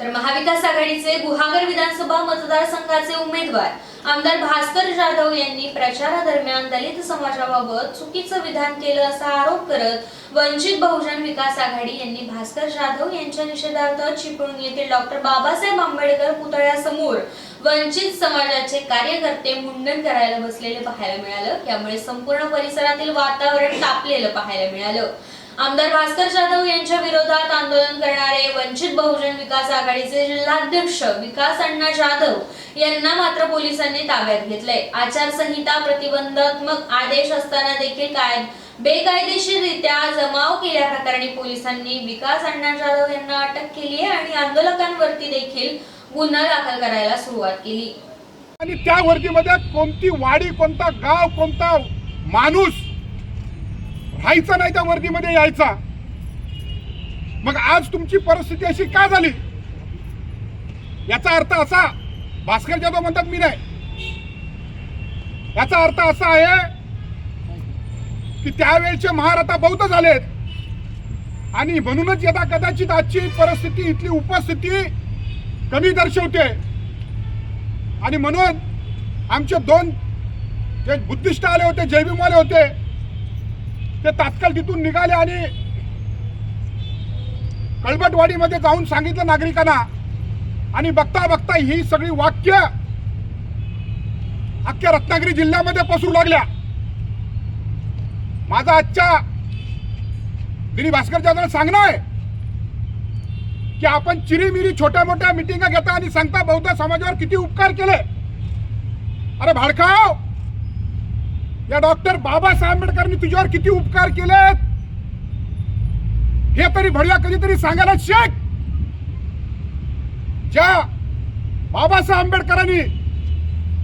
तर महाविकास आघाडीचे गुहागर विधानसभा मतदारसंघाचे उमेदवार आमदार भास्कर जाधव यांनी प्रचारादरम्यान दलित समाजाबाबत चुकीचं विधान केलं असा आरोप करत वंचित बहुजन विकास आघाडी यांनी भास्कर जाधव यांच्या निषेधार्थ चिपळूण येथील डॉक्टर बाबासाहेब आंबेडकर पुतळ्यासमोर वंचित समाजाचे कार्यकर्ते मुंडन करायला बसलेले पाहायला मिळालं. यामुळे संपूर्ण परिसरातील वातावरण तापलेलं पाहायला मिळालं. आमदार भास्कर जाधव यांच्या विरोधात आंदोलन करणारे वंचित बहुजन विकास आघाडीचे जिल्हाध्यक्ष विकास अण्णा जाधव यांना मात्र पोलिसांनी ताब्यात घेतले आचारसंहिता प्रतिबंधात्मक आदेश असताना देखील काय बेकायदेशीररित्या जमाव केल्याप्रकरणी पोलिसांनी विकास अण्णा जाधव यांना अटक केली आहे आणि आंदोलकांवरती देखील गुन्हा दाखल करायला सुरुवात केली. आणि त्या वर्दीमध्ये कोणती वाडी कोणता गाव कोणता माणूस राहायचा नाही त्या वर्दीमध्ये यायचा. मग आज तुमची परिस्थिती अशी का झाली? याचा अर्थ असा भास्कर जाधव म्हणतात मी नाही. याचा अर्थ असा आहे की त्यावेळचे महाराता बौद्ध झालेत. आणि म्हणूनच यदा कदाचित आजची परिस्थिती इथली उपस्थिती कमी दर्शवते. आणि म्हणून आमचे दोन जे बुद्धिस्ट आले होते जैविमवाले होते ते तात्काळ तिथून निघाले आणि कळबटवाडीमध्ये जाऊन सांगितलं नागरिकांना आणि बघता बघता ही सगळी वाक्य अख्ख्या रत्नागिरी जिल्ह्यामध्ये पसरू लागल्या. माझा आजच्या दिनी भास्कर जाधव सांगणं आहे की आपण चिरीमिरी छोट्या मोठ्या मिटिंगा घेता आणि सांगता बौद्ध समाजावर किती उपकार केले? अरे भाडखाव या डॉक्टर बाबासाहेब आंबेडकरांनी तुझ्यावर किती उपकार केलेत? हे तरी भडव्या कधीतरी सांगायला शेख ज्या बाबासाहेब आंबेडकरांनी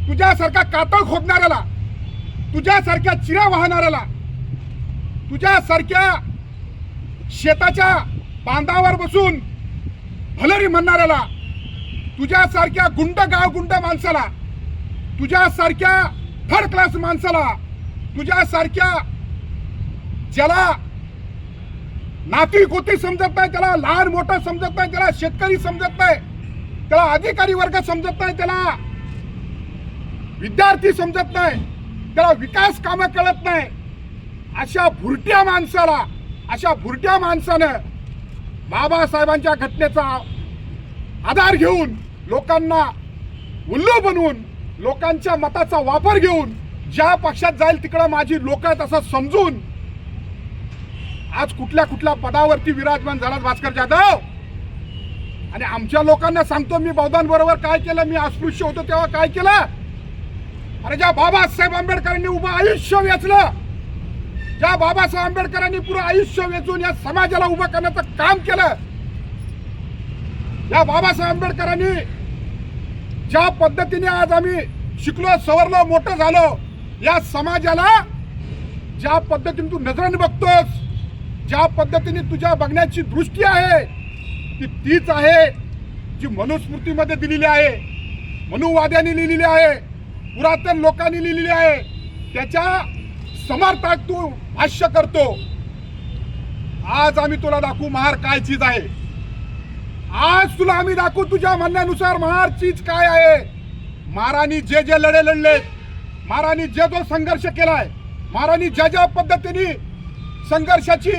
तुझ्यासारखा कातळ खोदणाऱ्याला तुझ्यासारख्या चिरा वाहणाऱ्याला तुझ्यासारख्या शेताच्या बांधावर बसून भलरी म्हणणाऱ्याला तुझ्यासारख्या गुंड गाव गुंड माणसाला तुझ्यासारख्या थर्ड क्लास माणसाला तुझ्यासारख्या ज्याला नाती गोती समजत नाही त्याला लहान मोठा समजत नाही त्याला शेतकरी समजत नाही त्याला अधिकारी वर्ग समजत नाही त्याला विद्यार्थी समजत नाही त्याला विकास कामं कळत नाही. अशा भुरट्या माणसाला अशा भुरट्या माणसानं बाबासाहेबांच्या घटनेचा आधार घेऊन लोकांना उल्लू बनवून लोकांच्या मताचा वापर घेऊन ज्या पक्षात जाईल तिकडं माझी लोक आहेत असं समजून आज कुठल्या कुठल्या पदावरती विराजमान झाला भास्कर जाधव? आणि आमच्या लोकांना सांगतो मी बौद्धांबरोबर काय केलं मी अस्पृश्य होतो तेव्हा काय केलं? अरे ज्या बाबासाहेब आंबेडकरांनी उभं आयुष्य वेचलं ज्या बाबासाहेब आंबेडकरांनी पुरं आयुष्य वेचून या समाजाला उभं करण्याचं काम केलं या बाबासाहेब आंबेडकरांनी ज्या पद्धतीने आज आम्ही शिकलो सवरलो मोठं झालो या समाजाला ज्या पद्धतीने तू नजरेने बघतोस ज्या पद्धतीने तुझ्या बघण्याची दृष्टी आहे ती तीच आहे जी मनुस्मृतीमध्ये दिलेली आहे. मनुवाद्यांनी लिहिलेली आहे पुरातन लोकांनी लिहिलेली आहे. त्याच्या समर्थात तू भाष्य करतो. आज आम्ही तुला दाखवू महार काय चीज आहे. आज तुला आम्ही दाखवू तुझ्या म्हणण्यानुसार महार चीज काय आहे. महाराणी जे जे लढे लढले महाराणी जे जो संघर्ष केलाय महाराणी ज्या ज्या पद्धतीने संघर्षाची